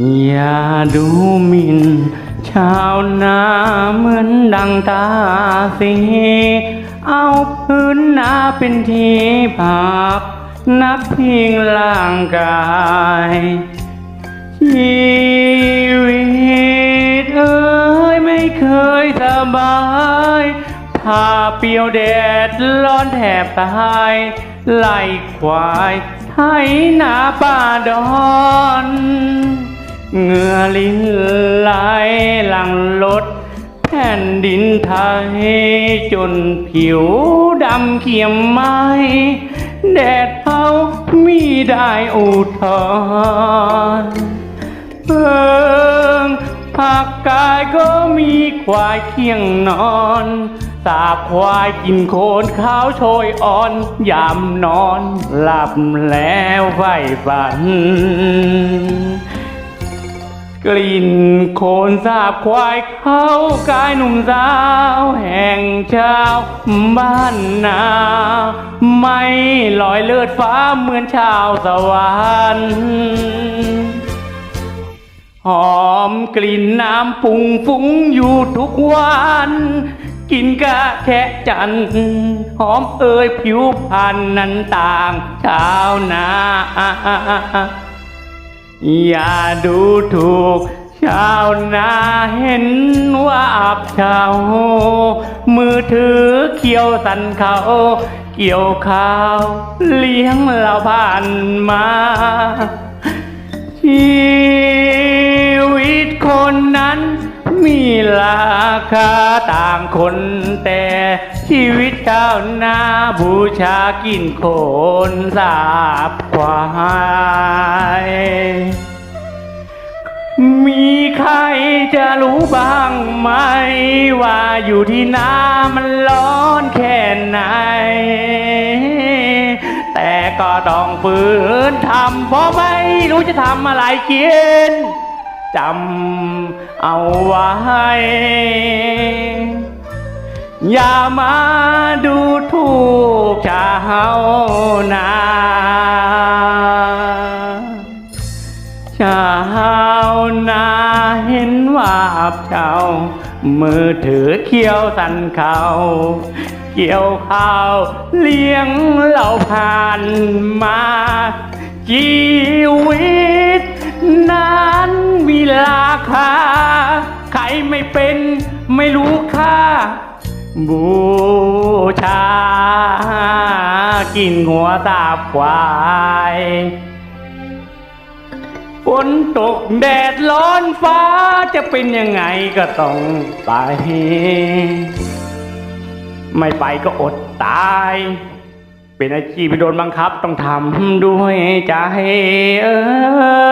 อย่าดูหมิ่นชาวนาเหมือนดังตาสีเอาพื้นนาเป็นที่พักนักพิงร่างกายชีวิตเอ้ยไม่เคยสบายพาเปียวแดดร้อนแทบตายไล่ควายไถนาป่าดอน เหงื่อลิ้นไหลหลังลดแผ่นดินไทย จนผิวดำเขียมไม้แดดเผามีได้อุทธร์เพิ่งผักกายก็มีควายเคียงนอนสาบควายกินโคนข้าวโชยอ่อน ยามนอนหลับแล้วไฟฝัน กลิ่นโคนสาบควายเข้ากายหนุ่มสาว แห่งชาวบ้านนา ไม่ลอยเลือดฟ้าเหมือนชาวสวรรค์หอมกลิ่นน้ำปุงฟุ้งอยู่ทุกวัน กินกะแคะจัน หอมเอ่ยผิวพรรณนั้นต่างชาวนา อย่าดูถูก ชาวนาเห็นว่าอับเฉามือถือเขียวสันเขาเกี่ยวข้าว เลี้ยงเราผ่านมาชีวิตคนนั้นมีราคาต่างคนแต่ชีวิตชาวนาบูชากินโคนสาบควาย ใครจะรู้บ้างไหม ว่าอยู่ที่น้ามันร้อนแค่ไหน แต่ก็ต้องฝืนทำเพราะไม่รู้จะทำอะไรกินจำเอาไว้ อย่ามาดูถูกชาว ว่าอับเฉามือถือเคี้ยวสันเขาเกี่ยวข้าวเลี้ยงเราผ่านมา ชีวิต นั้นมีราคา ใครไม่เป็นไม่รู้ค่า บูชา กินหัวตาควาย ฝนตกแดดร้อนฟ้าจะเป็นยังไงก็ต้องไป ไม่ไปก็อดตาย เป็นอาชีพที่โดนบังคับต้องทำด้วยใจเออ